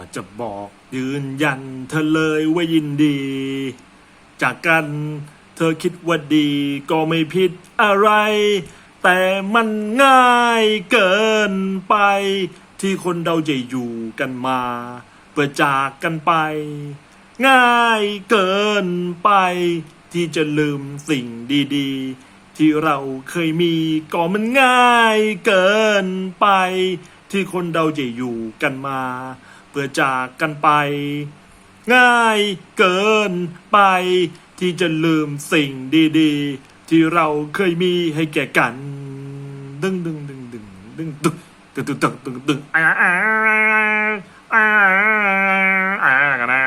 ก็จะบอกยืนยันเธอเลยว่ายินดี จากกันเธอคิดว่าดีก็ไม่ผิดอะไร แต่มันง่ายเกินไป ที่คนเราจะอยู่กันมาเพื่อจากกันไป ง่ายเกินไป ที่จะลืมสิ่งดีๆ ที่เราเคยมีก็มันง่ายเกินไป ที่คนเราจะอยู่กันมา เพื่อจากกันไป ง่ายเกินไป ที่จะลืมสิ่งดีๆ ที่เราเคยมีให้แก่กัน ดึงดึงดึงดึงดึงดึงดึงดึงตึงดึงตึงอ่าอ่าอ่าอ่ากันนะ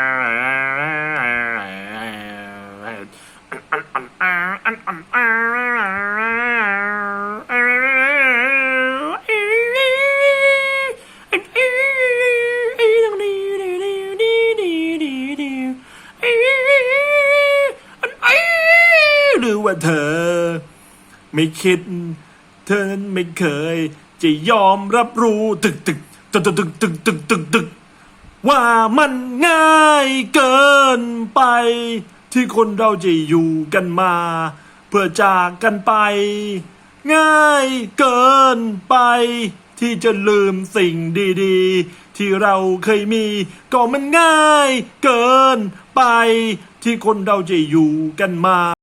อันอันอันอันอันอัน ว่าเธอ ไม่คิด เธอนั้นไม่เคย จะยอมรับรู้ตึกตึกตึกตึกตึกตึกตึกตึกตึกว่ามันง่ายเกินไป ที่คนเราจะอยู่กันมา เพื่อจากกันไป ง่ายเกินไป ที่จะลืมสิ่งดีๆ ที่เราเคยมี ก็มันง่ายเกินไป ที่คนเราจะอยู่กันมา